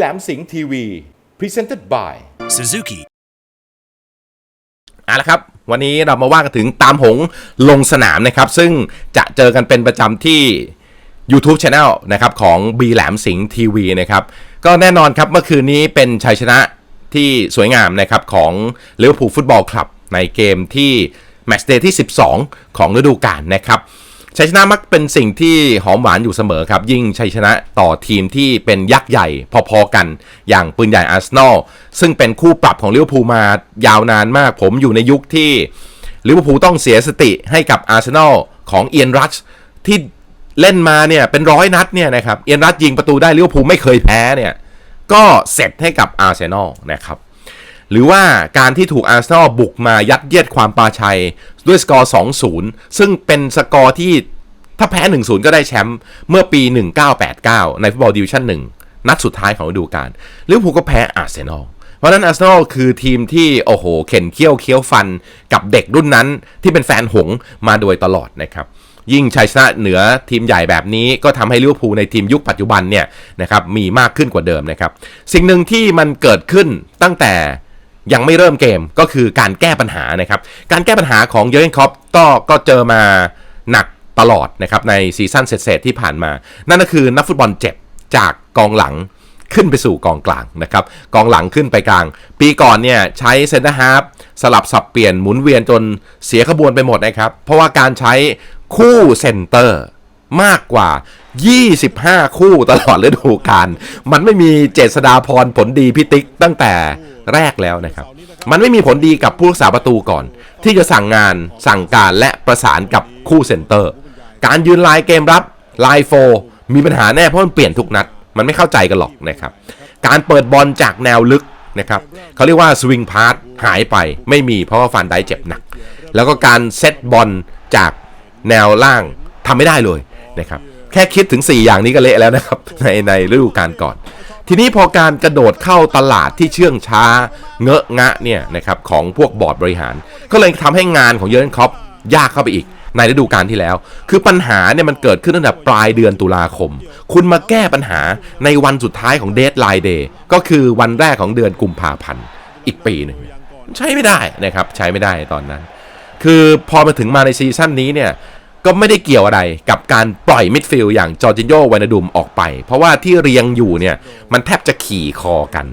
บีแหลมสิงห์ทีวี Presented by Suzuki เอาละครับ วันนี้เรามาว่ากันถึงตามหงลงสนามนะครับ ซึ่งจะเจอกันเป็นประจำที่ YouTube Channel นะครับของ B แหลมสิงห์ทีวีนะครับ ก็แน่นอนครับเมื่อคืนนี้เป็นชัยชนะที่สวยงามนะครับของลิเวอร์พูลฟุตบอลคลับในเกมที่แมตช์เดย์ที่ 12 ของฤดูกาลนะครับ ชัยชนะมักเป็นสิ่งที่หอมหวานอยู่เสมอครับ ยิ่งชัยชนะต่อทีมที่เป็นยักษ์ใหญ่พอๆกัน อย่างปืนใหญ่อาร์เซนอลซึ่งเป็นคู่ปรับของลิเวอร์พูลมายาวนานมาก ผมอยู่ในยุคที่ลิเวอร์พูลต้องเสียสติให้กับอาร์เซนอลของเอียนรัชที่เล่นมาเนี่ยเป็นร้อยนัดเนี่ยนะครับเอียนรัชยิงประตูได้ลิเวอร์พูลไม่เคยแพ้เนี่ยก็เสร็จให้กับอาร์เซนอลนะครับ หรือว่าการที่ถูกอาร์เซนอลบุกมายัดเยียดความปาชัย ด้วยสกอร์ 2-0 ซึ่งเป็นสกอร์ที่ถ้าแพ้ 1-0 ก็ได้แชมป์เมื่อปี 1989 ในฟุตบอลดิวิชั่น1 นัดสุดท้ายของฤดูกาลลิเวอร์พูลก็แพ้อาร์เซนอลเพราะนั้นอาร์เซนอลคือทีมที่ โอ้โห เข็นเคี้ยวเคี้ยวฟันกับเด็กรุ่นนั้นที่เป็นแฟนหงมาโดยตลอดนะครับยิ่งชัยชนะเหนือทีมใหญ่แบบนี้ก็ทำให้ลิเวอร์พูลในทีมยุคปัจจุบันเนี่ยนะครับมีมากขึ้นกว่าเดิมนะครับ สิ่งหนึ่งที่มันเกิดขึ้นตั้งแต่ ยังไม่เริ่มเกมก็คือการแก้ปัญหานะครับ การแก้ปัญหาของเยอร์เกนคอปก็ก็เจอมาหนักตลอดนะครับในซีซั่นเศษๆที่ผ่านมา นั่นก็คือนักฟุตบอลเจ็บจากกองหลังขึ้นไปสู่กองกลางนะครับ กองหลังขึ้นไปกลาง ปีก่อนเนี่ยใช้เซนเตอร์ฮาร์ฟสลับสับเปลี่ยนหมุนเวียนจนเสียขบวนไปหมดนะครับ เพราะว่าการใช้คู่เซนเตอร์มากกว่า 25 คู่ตลอดฤดูกาลมันไม่มีเจษดาพรผลดีพิติกตั้งแต่ แรกแล้วนะครับ มันไม่มีผลดีกับผู้รักษาประตูก่อน ที่จะสั่งงานสั่งการและประสานกับคู่เซนเตอร์ การยืนลายเกมรับลายโฟมีปัญหาแน่เพราะมันเปลี่ยนทุกนัด มันไม่เข้าใจกันหรอกนะครับ การเปิดบอลจากแนวลึกนะครับเขาเรียกว่าสวิงพาร์ทหายไปไม่มีเพราะว่าฟันได้เจ็บหนัก แล้วก็การเซตบอลจากแนวล่างทำไม่ได้เลยนะครับ แค่คิดถึง 4 อย่างนี้ก็เละแล้วนะครับ ในในฤดูกาลก่อน ทีนี้พอการกระโดดเข้าตลาดที่เชื่องช้า เงอะงะเนี่ยนะครับของพวกบอร์ดบริหาร ก็เลยทำให้งานของเยอร์เกนคอปยากเข้าไปอีกในฤดูกาลที่แล้ว คือปัญหาเนี่ยมันเกิดขึ้นตั้งแต่ปลายเดือนตุลาคม คุณมาแก้ปัญหาในวันสุดท้ายของเด d ไลน์เดย์ก็คือวันแรกของเดือนกุมภาพันธ์อีกปีหนึ่งใช้ไม่ได้นะครับใช้ไม่ได้ตอนนั้น คือพอมาถึงมาในซีซั่นนี้เนี่ย ก็ไม่ได้เกี่ยวอะไรกับการปล่อยมิดฟิลด์อย่างจอร์จินโยวานาดุมออกไป เพราะว่าที่เรียงอยู่เนี่ย มันแทบจะขี่คอกัน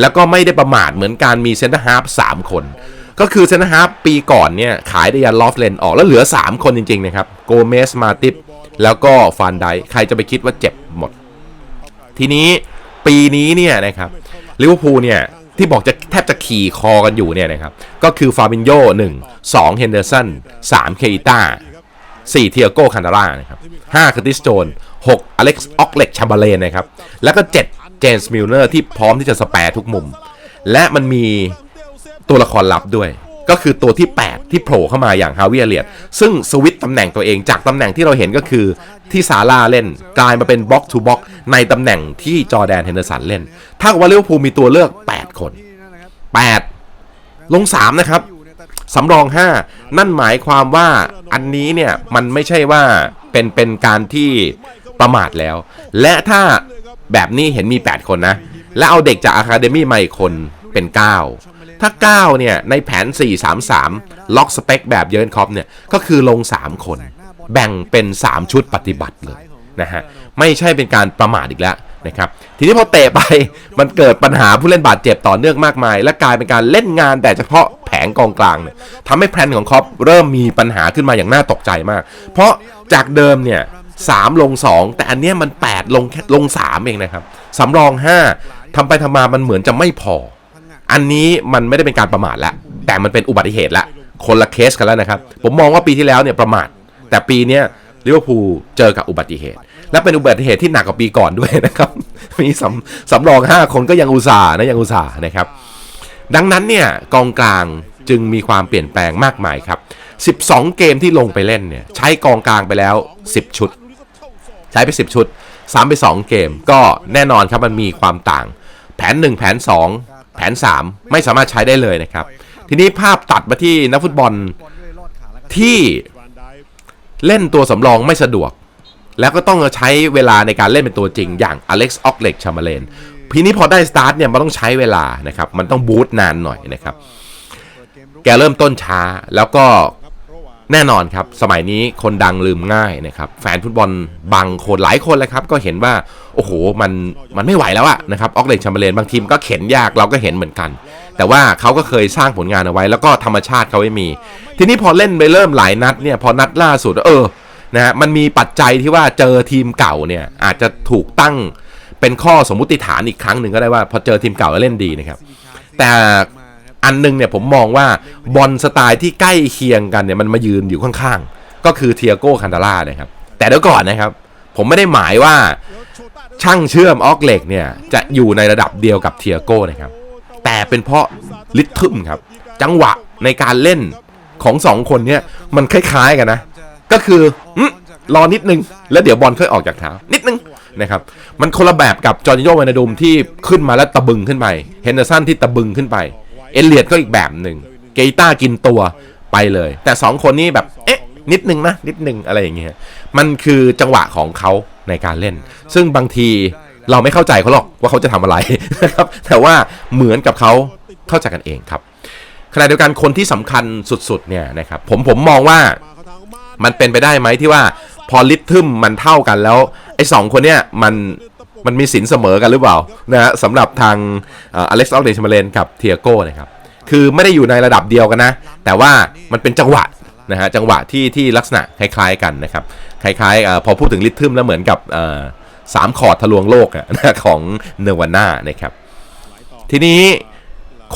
แล้วก็ไม่ได้ประมาทเหมือนการมีเซนเตอร์ฮาร์ฟ3คน ก็คือเซนเตอร์ฮาร์ฟปีก่อนเนี่ย ขายไดยันลอฟเลนออกแล้วเหลือ 3 คนจริง ๆ นะครับ โกเมสมาติปแล้วก็ฟานไดใครจะไปคิดว่าเจ็บหมด ทีนี้ปีนี้เนี่ยนะครับลิเวอร์พูลเนี่ยที่บอกจะแทบจะขี่คอกันอยู่เนี่ยนะครับก็คือฟาบินโย1 2เฮนเดอร์สัน3เคอิต้า 4เทียโก้คันตาร่านะครับ5คาร์ติสโจน6อเล็กซ์ออกเล็กชัมเบเลนนะครับแล้วก็ 7 เจนส์มิลเนอร์ที่พร้อมที่จะสแปรทุกมุม และมันมีตัวละครลับด้วย ก็คือตัวที่ 8 ที่โผล่เข้ามาอย่างฮาวิเอเลียตซึ่งสวิตตำแหน่งตัวเองจากตำแหน่งที่เราเห็นก็คือที่ซาร่าเล่น กลายมาเป็นบล็อกทูบล็อกในตำแหน่งที่จอแดนเฮนเดอร์สันเล่น ถ้ากับว่าลิเวอร์พูมีตัวเลือก 8 คน 8 ลง 3 นะครับ สำรอง 5 นั่นหมายความว่าอันนี้เนี่ยมันไม่ใช่ว่าเป็นเป็นการที่ประมาทแล้ว และถ้าแบบนี้เห็นมี 8 คนนะ แล้วเอาเด็กจากอะคาเดมี่มาอีกคนเป็น 9 ถ้า 9 เนี่ย ในแผน 4-3-3 ล็อกสเปคแบบเยิร์นคอปเนี่ย ก็คือลง 3 คน แบ่งเป็น 3 ชุดปฏิบัติเลยนะฮะ ไม่ใช่เป็นการประมาทอีกแล้วนะครับทีนี้พอเตะไปมันเกิดปัญหาผู้เล่นบาดเจ็บต่อเนื่องมากมาย และกลายเป็นการเล่นงานแต่เฉพาะ งกองกลางเนี่ยทำให้แพลนของคอปเริ่มมีปัญหาขึ้นมาอย่างน่าตกใจมาก เพราะจากเดิมเนี่ยสามลง 2 แต่อันเนี้ยมัน 8 ลงแค่ลง 3 เองนะครับสำรอง 5ทำไปทำมามันเหมือนจะไม่พอ อันนี้มันไม่ได้เป็นการประมาทล้วแต่มันเป็นอุบัติเหตุละคนละเคสกันแล้วนะครับ ผมมองว่าปีที่แล้วเนี่ยประมาท แต่ปีเนี้ยลิเวอร์พูลเจอกับอุบัติเหตุ และเป็นอุบัติเหตุที่หนักกว่าปีก่อนด้วยนะครับ มีสำสำรอง 5 คนก็ยังอุตส่าห์นะยังอุตส่าห์นะครับ ดังนั้นเนี่ยกองกลาง จึงมีความเปลี่ยนแปลงมากมายครับ 12 เกมที่ลงไปเล่นเนี่ยใช้กองกลางไปแล้ว 10 ชุด ใช้ไป 10 ชุดซ้ำไป 2 เกม ก็แน่นอนครับมันมีความต่าง แผน 1 แผน 2 แผน 3 ไม่สามารถใช้ได้เลยนะครับ ทีนี้ภาพตัดมาที่นักฟุตบอลที่เล่นตัวสำรองไม่สะดวก แล้วก็ต้องใช้เวลาในการเล่นเป็นตัวจริง อย่างอเล็กซ์ออกเล็กชามาเลนทีนี้พอได้สตาร์ทเนี่ยมันต้องใช้เวลานะครับ มันต้องบูตนานหน่อยนะครับ แกเริ่มต้นช้าแล้วก็แน่นอนครับสมัยนี้คนดังลืมง่ายนะครับแฟนฟุตบอลบางคนหลายคนเลยครับก็เห็นว่าโอ้โหมันมันไม่ไหวแล้วอะนะครับออกเลนชัมเบอร์เลนบางทีมก็เข็นยากเราก็เห็นเหมือนกัน แต่ว่าเขาก็เคยสร้างผลงานเอาไว้ แล้วก็ธรรมชาติเขาไม่มี ทีนี้พอเล่นไปเริ่มหลายนัดเนี่ยพอนัดล่าสุดเออนะฮะมันมีปัจจัยที่ว่าเจอทีมเก่าเนี่ยอาจจะถูกตั้งเป็นข้อสมมุติฐานอีกครั้งหนึ่งก็ได้ว่า พอเจอทีมเก่าแล้วเล่นดีนะครับแต่ อันหนึงเนี่ยผมมองว่าบอลสไตล์ที่ใกล้เคียงกันเนี่ยมันมายืนอยู่ข้างๆ ก็คือเทียโก้คันตาร่านะครับ แต่เดี๋ยวก่อนนะครับ ผมไม่ได้หมายว่าช่างเชื่อมออกเหล็กเนี่ยจะอยู่ในระดับเดียวกับเทียโก้นะครับ แต่เป็นเพราะลิทึมครับ จังหวะในการเล่นของสองคนเนี่ยมันคล้ายๆกันนะ ก็คืออรอนิดนึง แล้วเดี๋ยวบอลค่อยออกจากเท้านิดนึงนะครับ มันคนละแบบกับจอร์จิโยวานาดุมที่ขึ้นมาแล้วตะบึงขึ้นไป เฮนเดอร์สันที่ตะบึงขึ้นไป เอเลียดก็อีกแบบหนึ่งเกต้ากินตัวไปเลย แต่สองคนนี้แบบ เอ๊ะ นิดนึงนะ นิดนึงอะไรอย่างเงี้ยมันคือจังหวะของเขาในการเล่น ซึ่งบางทีเราไม่เข้าใจเขาหรอกว่าเขาจะทำอะไรนะครับแต่ว่าเหมือนกับเขาเข้าใจกันเองครับขณะเดียวกันคนที่สำคัญสุดๆเนี่ยนะครับผมผมมองว่ามันเป็นไปได้ไหมที่ว่าพอลิทึมมันเท่ากันแล้วไอ้สองคนเนี่ยมัน มันมีสินเสมอกันหรือเปล่านะฮะสำหรับทางอเล็กซ์ออเดชมาเลนกับเทียโก้นะครับคือไม่ได้อยู่ในระดับเดียวกันนะ แต่ว่ามันเป็นจังหวะนะฮะจังหวะที่ที่ลักษณะคล้ายๆกันนะครับคล้ายๆพอพูดถึงลิทึมแล้วเหมือนกับสามคอดทะลวงโลกอะนะของเนวาน่านะครับทีนี้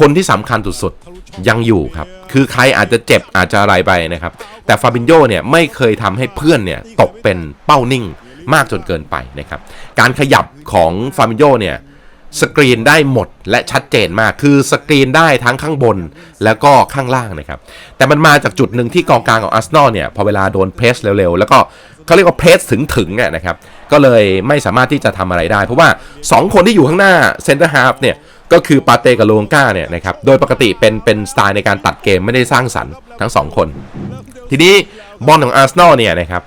คนที่สำคัญสุดๆยังอยู่ครับ คือใครอาจจะเจ็บอาจจะอะไรไปนะครับ แต่ฟาบินโยเนี่ยไม่เคยทำให้เพื่อนเนี่ยตกเป็นเป้านิ่ง มากจนเกินไปนะครับ การขยับของฟาบิโยเนี่ยสกรีนได้หมดและชัดเจนมาก คือสกรีนได้ทั้งข้างบนแล้วก็ข้างล่างนะครับ แต่มันมาจากจุดหนึ่งที่กองกลางของอาร์เซนอลเนี่ย พอเวลาโดนเพรสเร็วๆ แล้วก็เขาเรียกว่าเพรสถึงถึงๆอะนะครับ ก็เลยไม่สามารถที่จะทำอะไรได้ เพราะว่า 2 คนที่อยู่ข้างหน้าเซนเตอร์ฮาฟเนี่ย ก็คือปาเต้กับโลงก้าเนี่ยนะครับ โดยปกติเป็นเป็นสไตล์ในการตัดเกมไม่ได้สร้างสรรค์ทั้ง 2 คน ทีนี้บอลของอาร์เซนอลเนี่ยนะครับ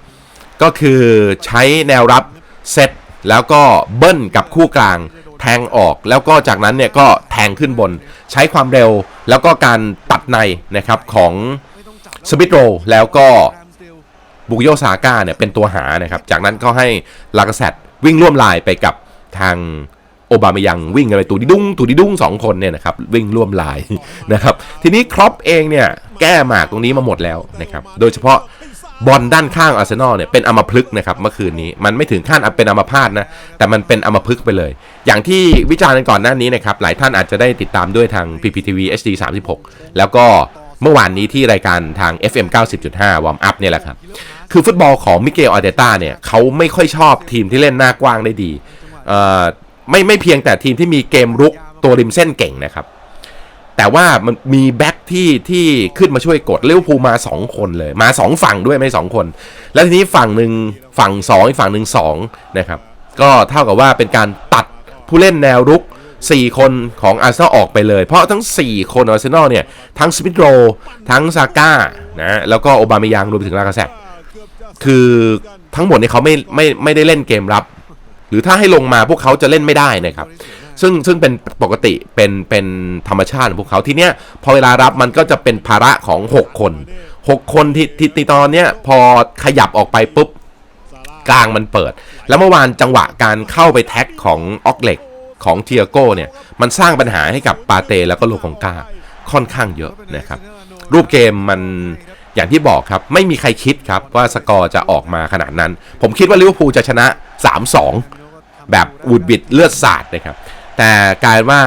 ก็คือใช้แนวรับเซตแล้วก็เบิ้ลกับคู่กลางแทงออกแล้วก็จากนั้นเนี่ยก็แทงขึ้นบน ใช้ความเร็วแล้วก็การตัดในนะครับของสมิธโรแล้วก็บุกโยซาก้าเนี่ยเป็นตัวหานะครับ จากนั้นก็ให้ลากาเซตวิ่งร่วมลายไปกับทางโอบามายังวิ่งกันไปตูดิดุ้งตูดิดุ้งสองคนเนี่ยนะครับวิ่งร่วมลายนะครับ ทีนี้ครอปเองเนี่ยแก้หมากตรงนี้มาหมดแล้วนะครับ โดยเฉพาะ บอลด้านข้างอาร์เซนอลเนี่ยเป็นอัมพฤกษ์นะครับเมื่อคืนนี้มันไม่ถึงขั้นเป็นอัมพาตนะแต่มันเป็นอัมพฤกษ์ไปเลย อย่างที่วิจารณ์กันก่อนหน้านี้นะครับหลายท่านอาจจะได้ติดตามด้วยทาง PPTV HD 36 แล้วก็เมื่อวานนี้ที่รายการทาง FM 90.5 วอร์มอัพเนี่ยแหละครับ คือฟุตบอลของมิเกลอาร์เตต้าเนี่ยเขาไม่ค่อยชอบทีมที่เล่นหน้ากว้างได้ดีไม่ไม่เพียงแต่ทีมที่มีเกมรุกตัวริมเส้นเก่งนะครับ แต่ว่ามันมีแบ็คที่ที่ขึ้นมาช่วยกดเลิเวอร์พูมา 2 คนเลย มา 2 ฝั่งด้วยไม่ 2 คน แล้วทีนี้ฝั่งหนึ่งฝั่ง 2 อีกฝั่งหนึ่ง2นะครับ ก็เท่ากับว่าเป็นการตัดผู้เล่นแนวรุก 4 คนของอาร์เซนอลออกไปเลย เพราะทั้ง 4 คนอาร์เซนอลเนี่ย ทั้งสมิธโรทั้งซาก้านะแล้วก็โอบาเมยังรวมไปถึงลากาเซตคือทั้งหมดเนี่ยเขาไม่ไม่ไม่ได้เล่นเกมรับ หรือถ้าให้ลงมาพวกเขาจะเล่นไม่ได้นะครับ ซึ่งซึ่งเป็นปกติเป็นเป็นธรรมชาติของพวกเขาทีเนี้ยพอเวลารับมันก็จะเป็นภาระของ 6 คน 6 คนที่ที่ตอนเนี้ยพอขยับออกไปปุ๊บกลางมันเปิด แล้วเมื่อวานจังหวะการเข้าไปแท็กของออกเล็กของเทียโก้เนี่ยมันสร้างปัญหาให้กับปาเต้แล้วก็โลคองกาค่อนข้างเยอะนะครับ รูปเกมมันอย่างที่บอกครับ ไม่มีใครคิดครับว่าสกอร์จะออกมาขนาดนั้น ผมคิดว่าลิเวอร์พูลจะชนะ 3-2 แบบอูดบิดเลือดสาดนะครับ แต่กลายว่า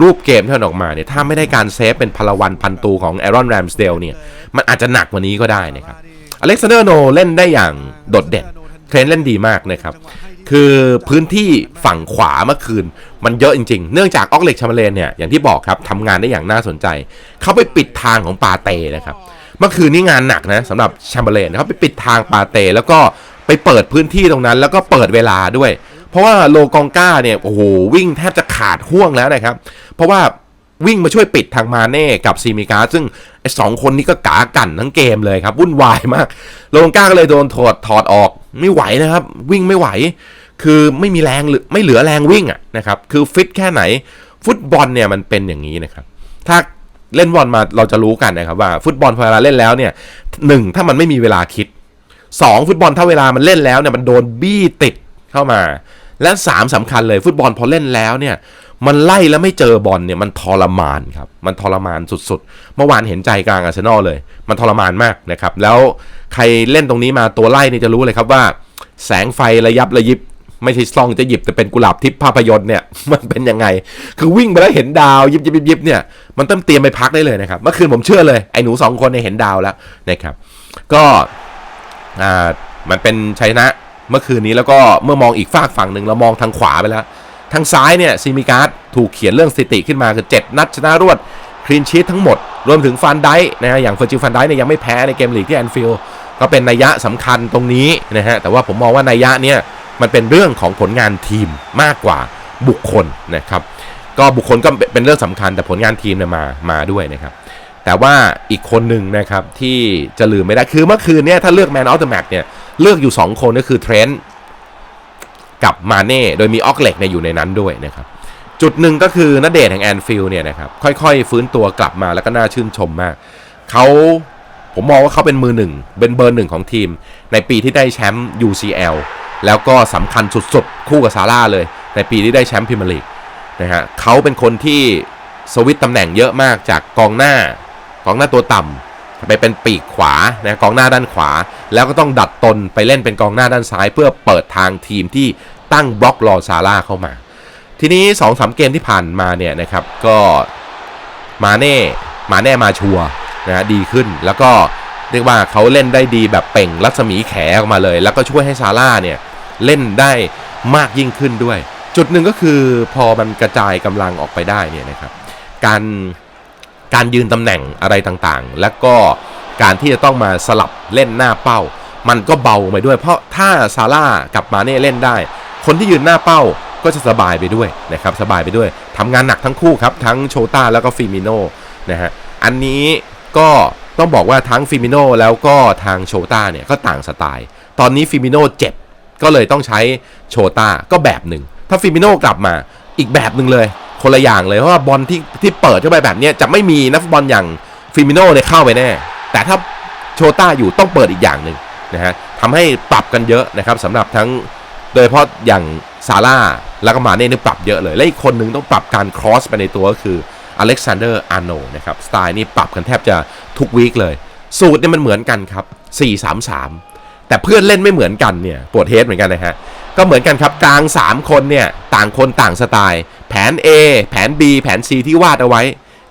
รูปเกมที่มันออกมาเนี่ยถ้าไม่ได้การเซฟเป็นพลวันพันตูของแอรอนแรมสเดลเนี่ยมันอาจจะหนักกว่านี้ก็ได้นะครับอเล็กซานเดอร์โนเล่นได้อย่างโดดเด่นเทรนเล่นดีมากนะครับคือพื้นที่ฝั่งขวาเมื่อคืน มันเยอะจริง ๆ เนื่องจากออกเล็กชามาเลนเนี่ยอย่างที่บอกครับทำงานได้อย่างน่าสนใจ เขาไปปิดทางของปาเต้นะครับเมื่อคืนนี้งานหนักนะสำหรับแชมเบอร์เลนเขาไปปิดทางปาเต้แล้วก็ไปเปิดพื้นที่ตรงนั้น แล้วก็เปิดเวลาด้วย เพราะว่าโลกองก้าเนี่ยโอ้โหวิ่งแทบจะขาดห่วงแล้วนะครับ เพราะว่าวิ่งมาช่วยปิดทางมาเน่กับซีมิกาซึ่งไอ้สองคนนี้ก็กากันทั้งเกมเลยครับ วุ่นวายมาก โลกองก้าก็เลยโดนถอดถอดออกไม่ไหวนะครับ วิ่งไม่ไหว คือไม่มีแรงหรือไม่เหลือแรงวิ่งอะนะครับ คือฟิตแค่ไหน ฟุตบอลเนี่ยมันเป็นอย่างนี้นะครับ ถ้าเล่นบอลมาเราจะรู้กันนะครับว่าฟุตบอลพอเวลาเล่นแล้วเนี่ยหนึ่งถ้ามันไม่มีเวลาคิดสองฟุตบอลถ้าเวลามันเล่นแล้วเนี่ยมันโดนบี้ติดเข้ามา และสามสำคัญเลยฟุตบอลพอเล่นแล้วเนี่ยมันไล่แล้วไม่เจอบอลเนี่ยมันทรมานครับ มันทรมานสุดๆ เมื่อวานเห็นใจกลางอาร์เซนอลเลย มันทรมานมากนะครับ แล้วใครเล่นตรงนี้มาตัวไล่นี่จะรู้เลยครับว่า แสงไฟระยับระยิบ ไม่ใช่ซองจะหยิบแต่เป็นกุหลาบทิพย์ภาพยนตร์เนี่ยมันเป็นยังไง คือวิ่งไปแล้วเห็นดาวยิบยิบยิบยิบเนี่ยมันต้องเตรียมไปพักได้เลยนะครับเมื่อคืนผมเชื่อเลยไอ้หนูสองคนเนี่ยเห็นดาวแล้วนะครับก็อ่ามันเป็นชัยชนะ เมื่อคืนนี้แล้วก็เมื่อมองอีกฝากฝั่งหนึ่งเรามองทางขวาไปแล้ว ทางซ้ายเนี่ยซีมิการ์ดถูกเขียนเรื่องสถิติขึ้นมาคือ 7 นัดชนะรวดคลีนชีตทั้งหมด รวมถึงฟันไดค์นะฮะอย่างเฟอร์จิลฟันไดค์เนี่ยยังไม่แพ้ในเกมลีกที่แอนฟิลด์ก็เป็นนัยยะสำคัญตรงนี้นะฮะแต่ว่าผมมองว่านัยยะเนี่ยมันเป็นเรื่องของผลงานทีมมากกว่าบุคคลนะครับก็บุคคลก็เป็นเรื่องสำคัญแต่ผลงานทีมเนี่ยมามาด้วยนะครับ แต่ว่าอีกคนหนึ่งนะครับที่จะลืมไม่ได้คือเมื่อคืนเนี่ยถ้าเลือกแมนออฟเดอะแมตเนี่ยเลือกอยู่ 2 คนก็คือเทรนต์กับมาเน่โดยมีออกเล็กเนี่ยอยู่ในนั้นด้วยนะครับจุดหนึ่งก็คือนัดเดทแห่งแอนฟิลเนี่ยนะครับค่อยๆ ฟื้นตัวกลับมาแล้วก็น่าชื่นชมมากเขาผมมองว่าเขาเป็นมือหนึ่งเป็นเบอร์หนึ่งของทีม ในปีที่ได้แชมป์ UCL แล้วก็สำคัญสุดๆ คู่กับซาร่าเลย ในปีที่ได้แชมป์พรีเมียร์ลีกนะฮะเขาเป็นคนที่สวิตตำแหน่งเยอะมากจากกองหน้า กองหน้าตัวต่ำไปเป็นปีกขวานะกองหน้าด้านขวา แล้วก็ต้องดัดตนไปเล่นเป็นกองหน้าด้านซ้าย เพื่อเปิดทางทีมที่ตั้งบล็อกรอซาร่าเข้ามา ทีนี้2อสเกมที่ผ่านมาเนี่ยนะครับก็มาเน่มาแน่มาชัวนะฮะดีขึ้นแล้วก็เรียกว่าเขาเล่นได้ดีแบบเป่งรัศมีแขออกมาเลย แล้วก็ช่วยให้ซาร่าเนี่ยเล่นได้มากยิ่งขึ้นด้วย จุดหนึ่งก็คือพอมันกระจายกำลังออกไปได้เนี่ยนะครับการ การยืนตำแหน่งอะไรต่างๆ แล้วก็การที่จะต้องมาสลับเล่นหน้าเป้า มันก็เบาไปด้วย เพราะถ้าซาร่ากับมาเน่เล่นได้ คนที่ยืนหน้าเป้าก็จะสบายไปด้วยนะครับสบายไปด้วยทำงานหนักทั้งคู่ครับ ทั้งโชต้าแล้วก็ฟิมิโนนะฮะอันนี้ก็ต้องบอกว่าทั้งฟิมิโนแล้วก็ทางโชต้าเนี่ยก็ต่างสไตล์ ตอนนี้ฟิมิโนเจ็บก็เลยต้องใช้โชต้าก็แบบหนึ่ง ถ้าฟิมิโนกลับมาอีกแบบหนึ่งเลย คนละอย่างเลยเพราะว่าบอลที่ที่เปิดเข้าไปแบบนี้จะไม่มีนักบอลอย่างฟิมิโนเนี่ยเข้าไปแน่ แต่ถ้าโชต้าอยู่ต้องเปิดอีกอย่างหนึ่งนะฮะทำให้ปรับกันเยอะนะครับสำหรับทั้งโดยเฉพาะอย่างซาร่าแล้วก็มาเน่นี่ปรับเยอะเลย และอีกคนหนึ่งต้องปรับการครอสไปในตัวก็คืออเล็กซานเดอร์อาร์โนนะครับสไตล์นี่ปรับกันแทบจะทุกวีคเลย สูตรเนี่ยมันเหมือนกันครับ 4-3-3 แต่เพื่อนเล่นไม่เหมือนกันเนี่ยปวดเฮดเหมือนกันนะฮะก็เหมือนกันครับกลาง 3 คนเนี่ยต่างคนต่างสไตล์ แผน A แผน B แผน C ที่วาดเอาไว้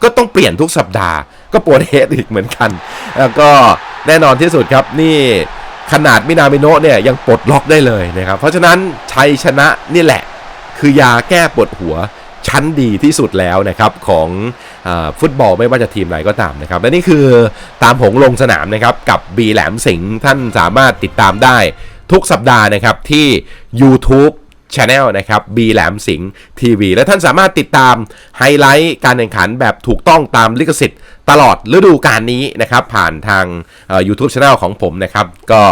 ก็ต้องเปลี่ยนทุกสัปดาห์ ก็ปวดเฮดอีกเหมือนกัน แล้วก็แน่นอนที่สุดครับนี่ขนาดมินามิโนะเนี่ยยังปลดล็อกได้เลยนะครับ เพราะฉะนั้นชัยชนะนี่แหละ คือยาแก้ปวดหัวชั้นดีที่สุดแล้วนะครับของอฟุตบอลไม่ว่าจะทีมไหนก็ตามนะครับ และนี่คือตามผงลงสนามนะครับกับบีแหลมสิงห์ท่านสามารถติดตามได้ทุกสัปดาห์นะครับที่ YouTube Channel นะครับ B แหลมสิงห์ทีวีและท่านสามารถติดตามไฮไลท์การแข่งขันแบบถูกต้องตามลิขสิทธิ์ตลอดฤดูกาลนี้นะครับผ่านทางเอ่อ YouTube Channel ของผมนะครับก็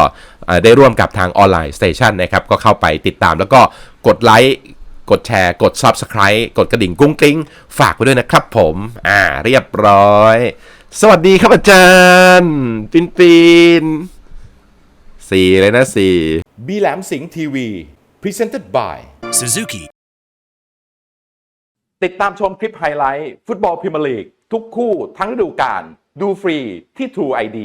ได้ร่วมกับทางออนไลน์สเตชันนะครับก็เข้าไปติดตามแล้วก็กดไลค์กดแชร์ กด Subscribe กดกระดิ่งกุ้งกิ้ง ฝากไว้ด้วยนะครับผม อ่า เรียบร้อย สวัสดีครับอาจารย์ ปินปินสี่เลยนะสี่บีแหลมสิงห์ทีวี Presented by Suzuki. ติดตามชมคลิปไฮไลท์ ฟุตบอลพรีเมียร์ลีก ทุกคู่ทั้งฤดูกาลดูฟรีที่ True ID